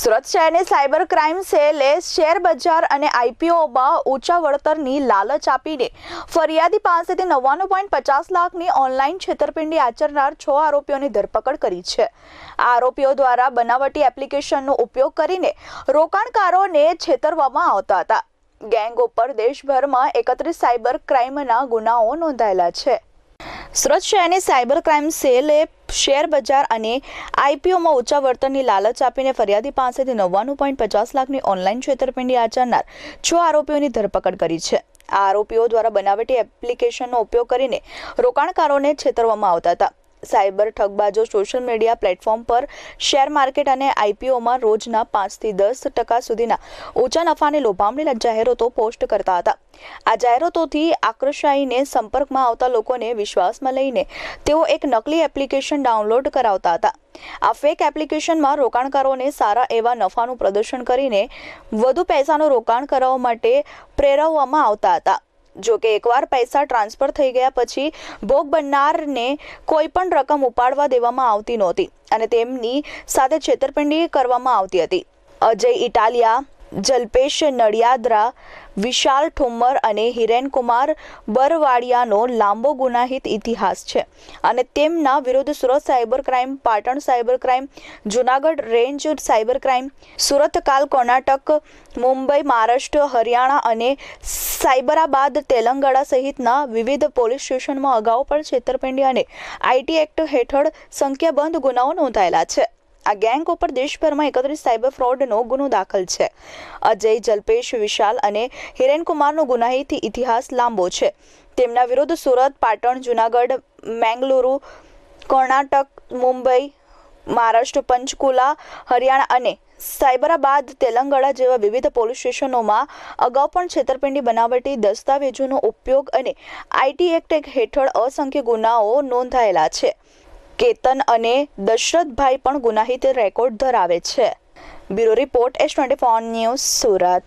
સુરત શહેરની cyber crime સેલે share બજાર અને આઈપીઓમાં ઊંચા વળતરની લાલચ આપીને ફરિયાદી પાસેથી નવ્વાણું પોઈન્ટ પચાસ લાખની ઓનલાઈન છેતરપિંડી આચરનાર છ આરોપીઓની ધરપકડ કરી છે. આ આરોપીઓ દ્વારા બનાવટી એપ્લિકેશનનો ઉપયોગ કરીને રોકાણકારોને છેતરવામાં આવતા હતા. ગેંગ ઉપર દેશભરમાં એકત્રીસ સાયબર ક્રાઇમના ગુનાઓ નોંધાયેલા છે. સુરત શહેરની સાયબર ક્રાઇમ સેલે શેર બજાર અને આઈપીઓમાં ઊંચા વળતરની લાલચ આપીને ફરિયાદી પાસેથી નવ્વાણું પોઈન્ટ પચાસ લાખની ઓનલાઈન છેતરપિંડી આચરનાર છ આરોપીઓની ધરપકડ કરી છે. આ આરોપીઓ દ્વારા બનાવટી એપ્લિકેશનનો ઉપયોગ કરીને રોકાણકારોને છેતરવામાં આવતા હતા. સાયબર ઠગબાજો સોશિયલ મીડિયા પ્લેટફોર્મ પર શેર માર્કેટ અને આઈપીઓમાં રોજના પાંચથી દસ ટકા સુધીના ઊંચા નફાને લોભામણી જાહેરાતો પોસ્ટ કરતા હતા. આ જાહેરાતોથી આકર્ષાઈને સંપર્કમાં આવતા લોકોને વિશ્વાસમાં લઈને તેઓ એક નકલી એપ્લિકેશન ડાઉનલોડ કરાવતા હતા. આ ફેક એપ્લિકેશનમાં રોકાણકારોને સારા એવા નફાનું પ્રદર્શન કરીને વધુ પૈસાનું રોકાણ કરાવવા માટે પ્રેરવવામાં આવતા હતા. જો કે એકવાર પૈસા ટ્રાન્સફર થઈ ગયા પછી ભોગ બનનારને કોઈ પણ રકમ ઉપાડવા દેવામાં આવતી નહોતી અને તેમની સાથે છેતરપિંડી કરવામાં આવતી હતી. અજય ઇટાલિયા જલ્પેશ નડિયાદરા, વિશાલ ઠુમ્મર અને હિરેનકુમાર બરવાડિયાનો લાંબો ગુનાહિત ઇતિહાસ છે અને તેમના વિરુદ્ધ Surat cyber crime, Patan cyber crime, Junagadh range cyber crime, Surat કાલ કર્ણાટક, મુંબઈ, મહારાષ્ટ્ર, હરિયાણા અને સાયબરાબાદ, તેલંગાણા સહિતના વિવિધ પોલીસ સ્ટેશનમાં અગાઉ પણ છેતરપિંડી અને આઈટી એક્ટ હેઠળ સંખ્યાબંધ ગુનાઓ નોંધાયેલા છે. આ ગેંગ ઉપર દેશભરમાં એકત્રીસ સાયબર ફ્રોડનો ગુનો દાખલ છે. અજય, જલ્પેશ, વિશાલ અને હિરેનકુમારનો ગુનાહિત ઇતિહાસ લાંબો છે. તેમના વિરુદ્ધ સુરત, પાટણ, જુનાગઢ, મેંગલુરુ, કર્ણાટક, મુંબઈ, મહારાષ્ટ્ર, પંચકુલા, હરિયાણા અને સાયબરાબાદ, તેલંગાણા જેવા વિવિધ પોલીસ સ્ટેશનોમાં અગાઉ પણ છેતરપિંડી બનાવટી દસ્તાવેજોનો ઉપયોગ અને આઈટી એક્ટ હેઠળ અસંખ્ય ગુનાઓ નોંધાયેલા છે. કેતન અને દશરથભાઈ પણ ગુનાહિત રેકોર્ડ ધરાવે છે. Bureau report S twenty news Surat.